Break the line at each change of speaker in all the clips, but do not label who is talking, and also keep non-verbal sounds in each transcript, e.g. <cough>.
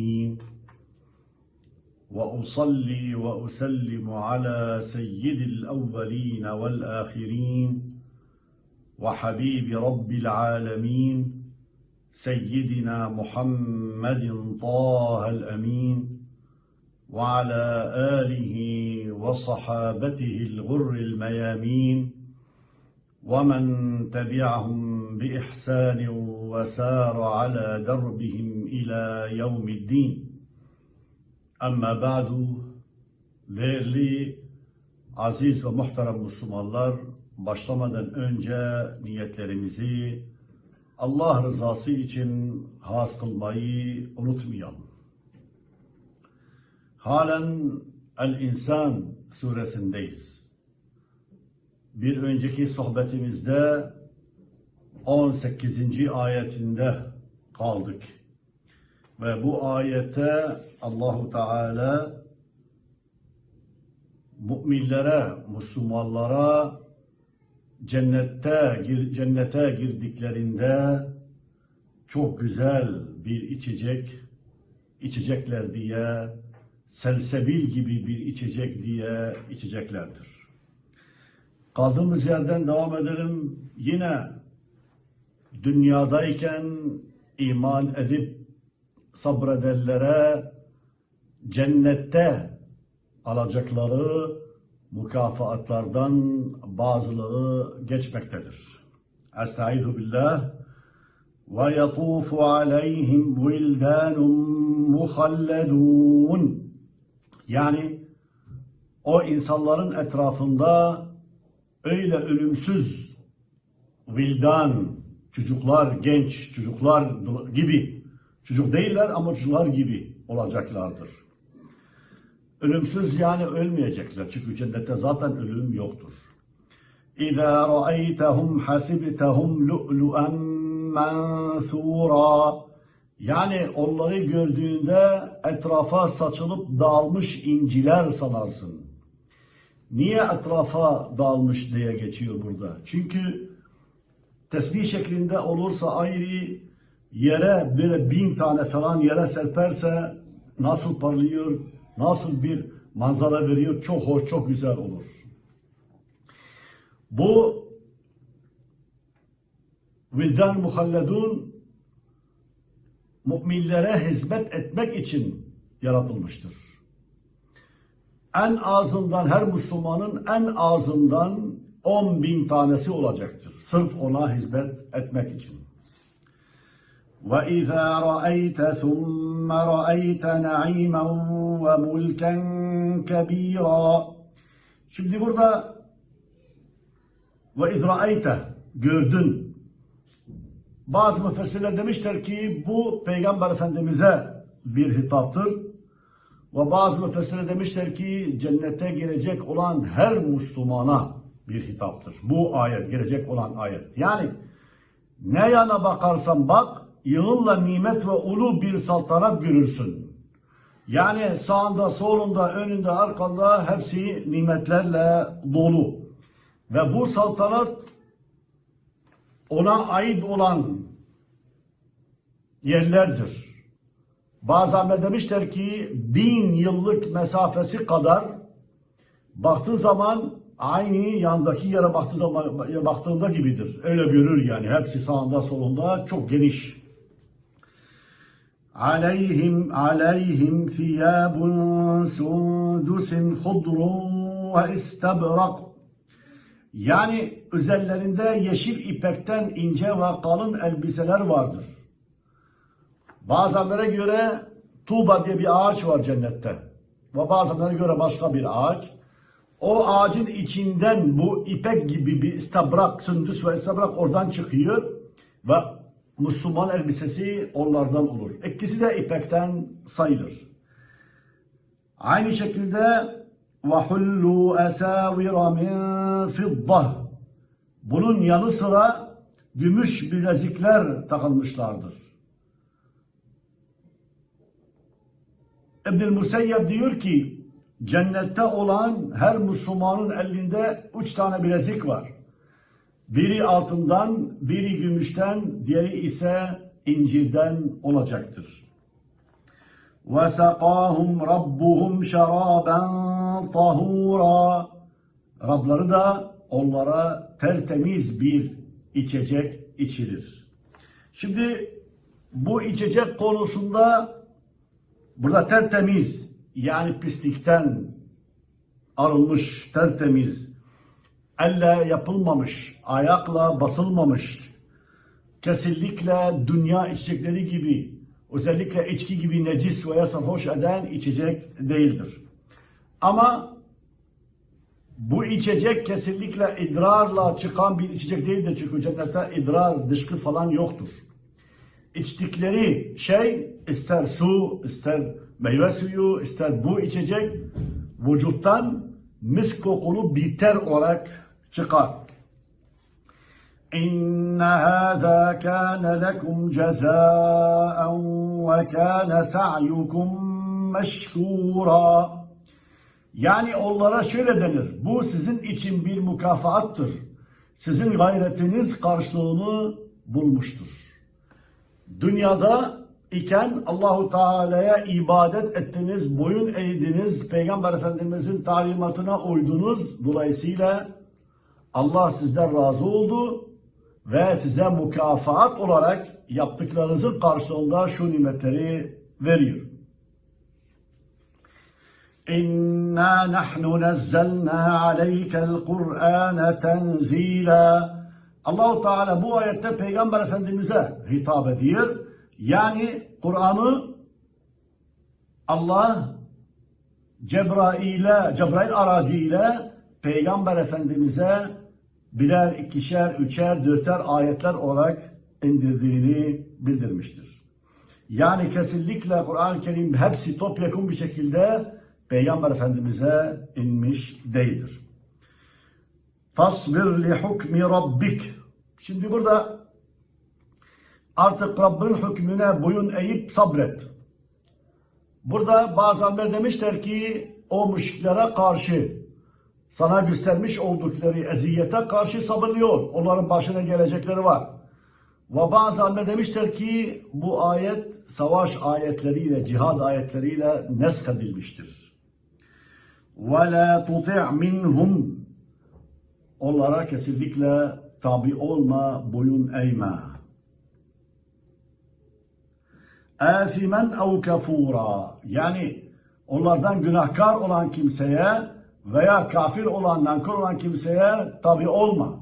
الدين وأصلي وأسلم على سيد الأولين والآخرين وحبيب رب العالمين سيدنا محمد طه الأمين وعلى آله وصحابته الغر الميامين ومن تبعهم بإحسان وسار على دربهم الى يوم الدين اما بعد değerli aziz ve muhterem Müslümanlar başlamadan önce niyetlerimizi Allah rızası için has kılmayı unutmayalım. Halen El-İnsan suresindeyiz. Bir önceki sohbetimizde 18. ayetinde kaldık. Ve bu ayette Allahu Teala müminlere, Müslümanlara cennette cennete girdiklerinde çok güzel bir içecek içecekler diye selsebil gibi bir içecek diye içeceklerdir. Kaldığımız yerden devam edelim. Yine dünyadayken iman edip sabredenlere cennette alacakları mükafatlardan bazıları geçmektedir. Estaizu billah ve yatufu aleyhim vildanun muhalledun yani o insanların etrafında öyle ölümsüz vildan çocuklar, genç çocuklar gibi çocuk değiller ama çocuklar gibi olacaklardır. Ölümsüz yani ölmeyecekler. Çünkü cennette zaten ölüm yoktur. İza ra'aytahum hasibtahum lu'lu'an mansura. Yani onları gördüğünde etrafa saçılıp dağılmış inciler sanarsın. Niye etrafa dağılmış diye geçiyor burada? Çünkü tesbih şeklinde olursa ayrı yere böyle bin tane falan yere serperse nasıl parlıyor, nasıl bir manzara veriyor çok hoş, çok güzel olur. Bu vildan muhalledun müminlere hizmet etmek için yaratılmıştır. En azından her Müslümanın en azından 10 bin tanesi olacaktır. Sırf ona hizmet etmek için. وَإِذَا رَأَيْتَ ثُمَّ رَأَيْتَ نَعِيمًا وَمُلْكًا كَب۪يرًا Şimdi burada ve izraayte gördün. Bazı müfessirler demişler ki bu Peygamber Efendimiz'e bir hitaptır. Ve bazı müfessirler demişler ki cennete girecek olan her Müslümana bir hitaptır. Bu ayet, gelecek olan ayet. Yani ne yana bakarsan bak, yığınla nimet ve ulu bir saltanat görürsün. Yani sağında, solunda, önünde, arkanda hepsi nimetlerle dolu. Ve bu saltanat ona ait olan yerlerdir. Bazı alimler demişler ki bin yıllık mesafesi kadar baktığı zaman aynı yandaki yere baktığında, baktığında gibidir. Öyle görür yani. Hepsi sağında solunda çok geniş. Aleyhim aleyhim thiyabun sundusin hudrun ve istebrak. Yani üzerlerinde yeşil ipekten ince ve kalın elbiseler vardır. Bazenlere göre Tuğba diye bir ağaç var cennette. Ve bazenlere göre başka bir ağaç. O ağacın içinden bu ipek gibi bir istabrak, sündüs ve istabrak oradan çıkıyor. Ve Müslüman elbisesi onlardan olur. İkisi de ipekten sayılır. Aynı şekilde وَحُلُّوا أَسَاوِرَ مِنْ فِضَّةٍ Bunun yanı sıra gümüş bilezikler takılmışlardır. İbn-i Musayyab diyor ki cennette olan her Müslümanın elinde üç tane bilezik var. Biri altından, biri gümüşten, diğeri ise incirden olacaktır. وَسَقَاهُمْ رَبُّهُمْ شَرَابًا طَهُورًا Rabları da onlara tertemiz bir içecek içirir. Şimdi bu içecek konusunda burada tertemiz yani pislikten arınmış, tertemiz, elle yapılmamış, ayakla basılmamış, kesinlikle dünya içecekleri gibi, özellikle içki gibi necis veya sarhoş eden içecek değildir. Ama bu içecek kesinlikle idrarla çıkan bir içecek değildir. Çünkü cennette idrar, dışkı falan yoktur. İçtikleri şey ister su, ister meyve suyu, ister bu içecek vücuttan mis kokulu biter olarak çıkar. İnne hâzâ kâne lekum cezâen ve kâne sa'yukum meşkûrâ. Yani onlara şöyle denir. Bu sizin için bir mükafaattır. Sizin gayretiniz karşılığını bulmuştur. Dünyada iken Allahu Teala'ya ibadet ettiniz, boyun eğdiniz, Peygamber Efendimizin talimatına uydunuz. Dolayısıyla Allah sizden razı oldu ve size mükafat olarak yaptıklarınızın karşılığında şu nimetleri veriyor. İnna nahnu nazzalna aleykel Kur'ane tenzila. Allahu Teala bu ayette Peygamber Efendimiz'e hitap ediyor. Yani Kur'an'ı Allah Cebrail'e, Cebrail aracıyla Peygamber Efendimiz'e birer, ikişer, üçer, dörter ayetler olarak indirdiğini bildirmiştir. Yani kesinlikle Kur'an-ı Kerim hepsi topyekun bir şekilde Peygamber Efendimiz'e inmiş değildir. Fasbir li hukmi rabbik. Şimdi burada artık Rabbin hükmüne boyun eğip sabret. Burada bazı alimler demişler ki o müşriklere karşı sana göstermiş oldukları eziyete karşı sabırlıyor. Onların başına gelecekleri var. Ve bazı alimler demişler ki bu ayet savaş ayetleriyle, cihad ayetleriyle nesk edilmiştir. وَلَا تُطِعْ مِنْهُمْ Onlara kesinlikle tabi olma, boyun eğme. Asimen ev kafura yani onlardan günahkar olan kimseye veya kafir olan, nankör olan kimseye tabi olma.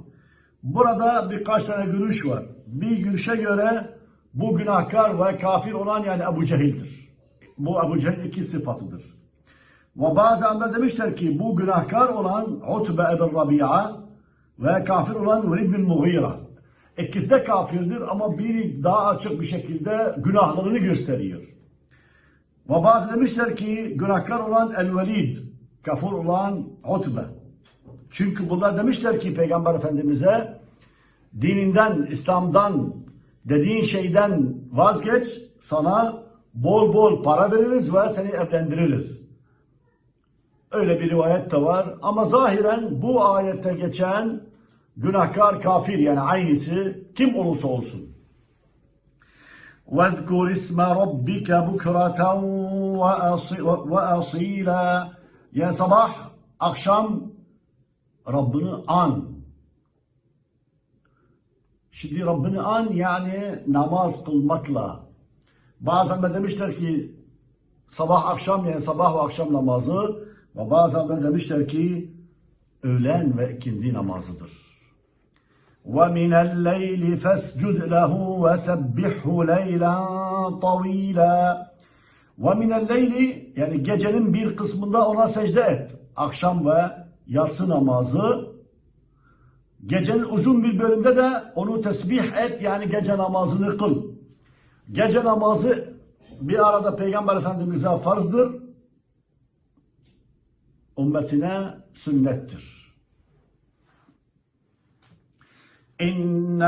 Burada birkaç tane görüş var. Bir görüşe göre bu günahkar ve kafir olan yani Ebu Cehil'dir. Bu Ebu Cehil iki sıfatıdır. Ve bazı anda demişler ki bu günahkar olan Utbe ibn Rabia ve kafir olan Velid bin Mughira. İkisi de kafirdir ama biri daha açık bir şekilde günahlarını gösteriyor. Ve bazı demişler ki günahkar olan El-Velid, kafir olan Utbe. Çünkü bunlar demişler ki Peygamber Efendimiz'e dininden, İslam'dan, dediğin şeyden vazgeç, sana bol bol para veririz ve seni evlendiririz. Öyle bir rivayet de var. Ama zahiren bu ayette geçen günahkar kafir yani aynısı kim olursa olsun. وَاذْكُرِ اسْمَ رَبِّكَ بُكْرَةً وَأَصِيلًا Yani sabah, akşam Rabbini an. Şimdi Rabbini an yani namaz kılmakla. Bazen de demişler ki sabah akşam yani sabah ve akşam namazı ve bazen de demişler ki öğlen ve ikindi namazıdır. وَمِنَ اللَّيْلِ فَاسْجُدْ لَهُ وَسَبِّحْهُ لَيْلًا طَوِيلًا وَمِنَ اللَّيْلِ yani gecenin bir kısmında ona secde et. Akşam ve yatsı namazı. Gecenin uzun bir bölümde de onu tesbih et yani gece namazını kıl. Gece namazı bir arada Peygamber Efendimiz'e farzdır. Ümmetine sünnettir. إن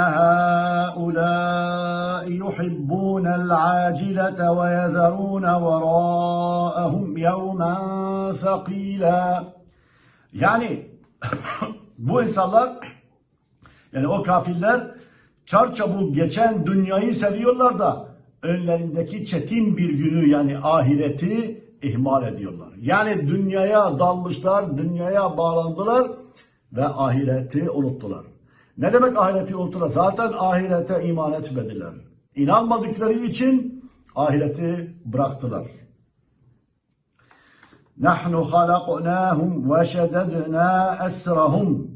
هؤلاء يحبون العاجلة ويذرون وراءهم يوما ثقيلا Yani <laughs> bu insanlar Yani o kafirler çarçabuk geçen dünyayı seviyorlar da önlerindeki çetin bir günü yani ahireti ihmal ediyorlar. Yani dünyaya dalmışlar, dünyaya bağlandılar ve ahireti unuttular. Ne demek ahireti unuttular? Zaten ahirete iman etmediler. İnanmadıkları için ahireti bıraktılar. Nahnu halaknahum ve şededna esrahum.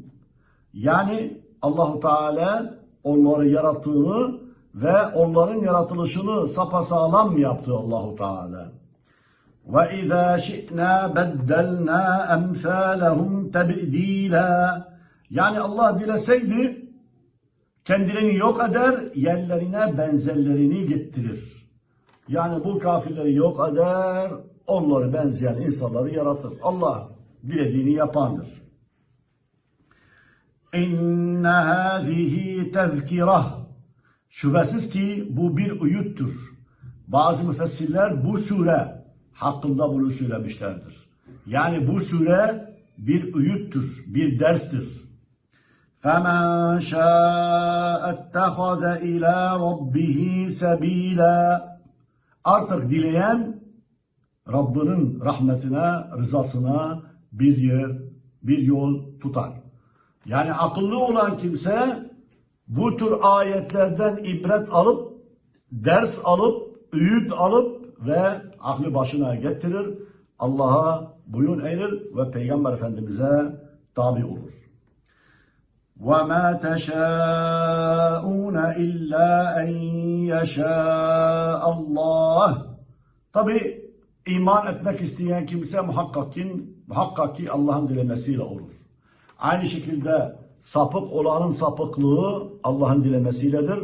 Yani Allahu Teala onları yarattığını ve onların yaratılışını sapasağlam yaptı Allahu Teala. Ve izâ şi'nâ beddelnâ emsâlehum tebdîlâ. Yani Allah dileseydi kendilerini yok eder, yerlerine benzerlerini getirir. Yani bu kafirleri yok eder, onları benzeyen insanları yaratır. Allah dilediğini yapandır. İnne hâzihi tezkirah. Şüphesiz ki bu bir uyuttur. Bazı müfessirler bu sure hakkında bunu söylemişlerdir. Yani bu sure bir uyuttur, bir derstir. فَمَنْ شَاءَ اتَّخَذَ إِلَى رَبِّهِ سَب۪يلًا Artık dileyen Rabbinin rahmetine, rızasına bir yer, bir yol tutar. Yani akıllı olan kimse bu tür ayetlerden ibret alıp, ders alıp, öğüt alıp ve aklı başına getirir. Allah'a boyun eğer ve Peygamber Efendimiz'e tabi olur. وَمَا تَشَاءُونَ إِلَّا أَنْ يَشَاءَ اللّٰهِ Tabi iman etmek isteyen kimse muhakkak ki, muhakkak ki Allah'ın dilemesiyle olur. Aynı şekilde sapık olanın sapıklığı Allah'ın dilemesiyledir.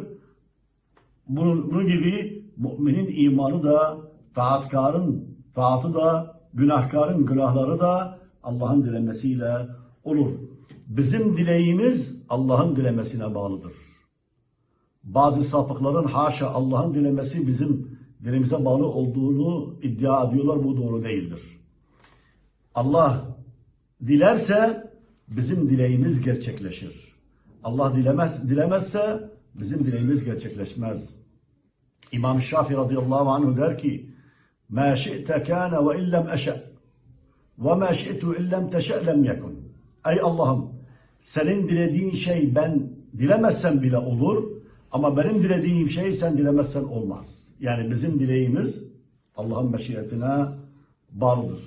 Bunun gibi müminin imanı da, taatkarın taatı da, günahkarın günahları da Allah'ın dilemesiyle olur. Bizim dileğimiz Allah'ın dilemesine bağlıdır. Bazı sapıkların haşa Allah'ın dilemesi bizim dilimize bağlı olduğunu iddia ediyorlar. Bu doğru değildir. Allah dilerse bizim dileğimiz gerçekleşir. Allah dilemez, dilemezse bizim dileğimiz gerçekleşmez. İmam Şafii radıyallahu anh der ki: "Ma şi'te kana ve illem eşe ve ma şi'tu illem teşe lem yekun." Ey Allah'ım senin dilediğin şey ben dilemezsem bile olur ama benim dilediğim şey sen dilemezsen olmaz. Yani bizim dileğimiz Allah'ın meşiyetine bağlıdır.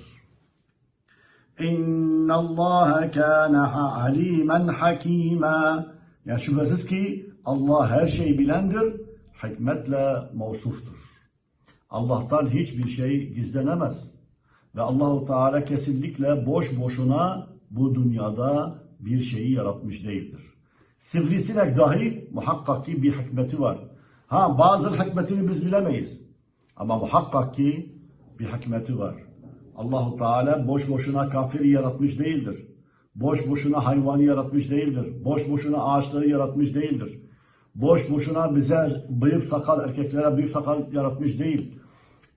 İnna Allah kana alimen hakima. Yani şüphesiz ki Allah her şeyi bilendir, hikmetle mevsuftur. Allah'tan hiçbir şey gizlenemez. Ve Allahu Teala kesinlikle boş boşuna bu dünyada bir şeyi yaratmış değildir. Sivrisinek dahi muhakkak ki bir hikmeti var. Ha bazı hikmetini biz bilemeyiz. Ama muhakkak ki bir hikmeti var. Allahu Teala boş boşuna kafiri yaratmış değildir. Boş boşuna hayvanı yaratmış değildir. Boş boşuna ağaçları yaratmış değildir. Boş boşuna bize bıyık sakal erkeklere bıyık sakal yaratmış değil.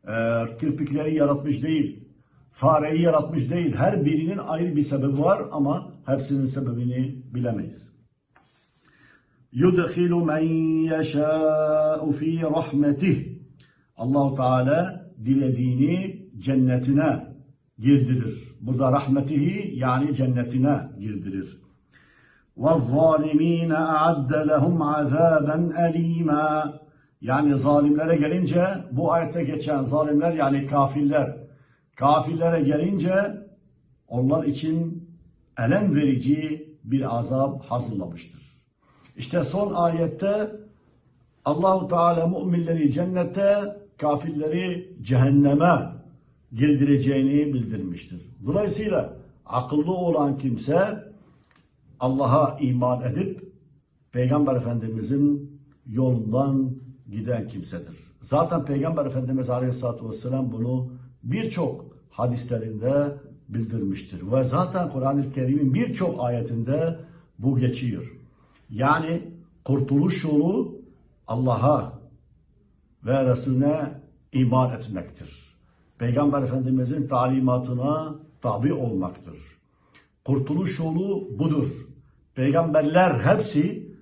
Ee, kirpikleri yaratmış değil. Fareyi yaratmış değil. Her birinin ayrı bir sebebi var ama hepsinin sebebini bilemeyiz. يُدْخِلُ مَنْ يَشَاءُ ف۪ي رَحْمَتِهِ Allahu Teala dilediğini cennetine girdirir. Burada rahmetihi yani cennetine girdirir. وَالظَّالِم۪ينَ اَعَدَّ لَهُمْ عَذَابًا أَل۪يمًا Yani zalimlere gelince bu ayette geçen zalimler yani kafirler kafirlere gelince onlar için elem verici bir azap hazırlamıştır. İşte son ayette Allahu Teala müminleri cennete, kafirleri cehenneme girdireceğini bildirmiştir. Dolayısıyla akıllı olan kimse Allah'a iman edip Peygamber Efendimizin yolundan giden kimsedir. Zaten Peygamber Efendimiz Aleyhisselatü Vesselam bunu birçok hadislerinde bildirmiştir. Ve zaten Kur'an-ı Kerim'in birçok ayetinde bu geçiyor. Yani kurtuluş yolu Allah'a ve Resulüne iman etmektir. Peygamber Efendimizin talimatına tabi olmaktır. Kurtuluş yolu budur. Peygamberler hepsi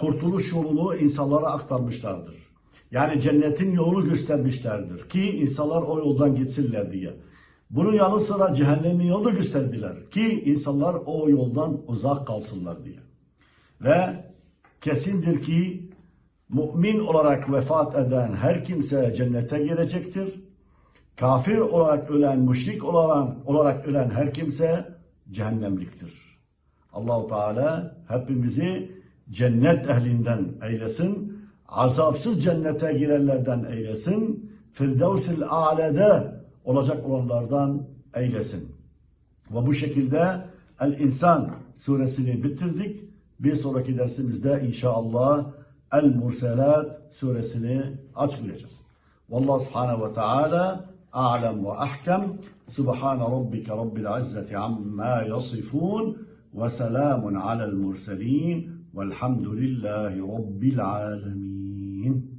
kurtuluş yolunu insanlara aktarmışlardır. Yani cennetin yolunu göstermişlerdir ki insanlar o yoldan gitsinler diye. Bunun yanı sıra cehennemin yolunu gösterdiler ki insanlar o yoldan uzak kalsınlar diye. Ve kesindir ki mümin olarak vefat eden her kimse cennete girecektir. Kafir olarak ölen, müşrik olarak, olarak ölen her kimse cehennemliktir. Allahu Teala hepimizi cennet ehlinden eylesin. Azapsız cennete girenlerden eylesin. Firdevs-i A'la'da olacak olanlardan eylesin. Ve bu şekilde El-İnsan suresini bitirdik. Bir sonraki dersimizde inşallah El-Murselat suresini açıklayacağız. Vallahu subhanahu ve teala a'lem ve ahkem. Subhane rabbike rabbil izzeti amma yasifun ve selamun alel murselin velhamdülillahi rabbil alemin.